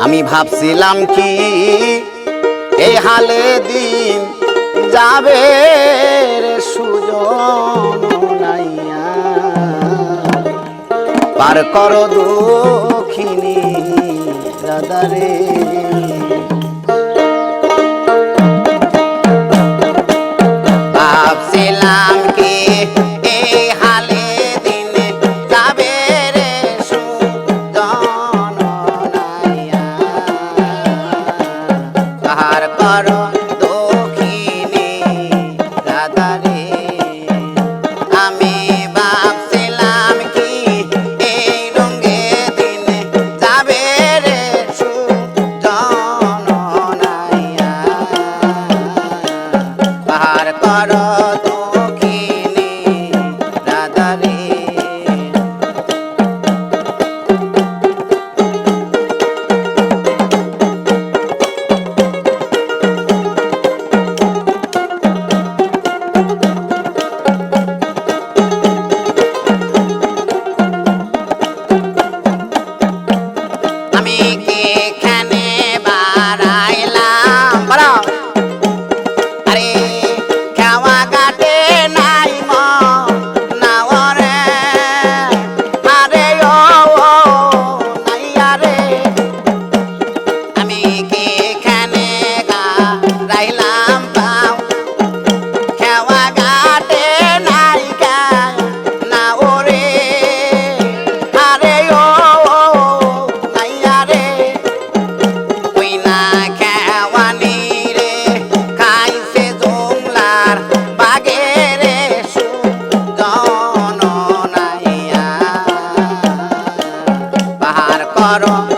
আমি ভাবছিলাম কি এ হালে দিন যাবে রে সুজন পার কর দক্ষিণী ভাবছিলাম পাহাড় করো। Claro.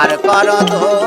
পার কর ধো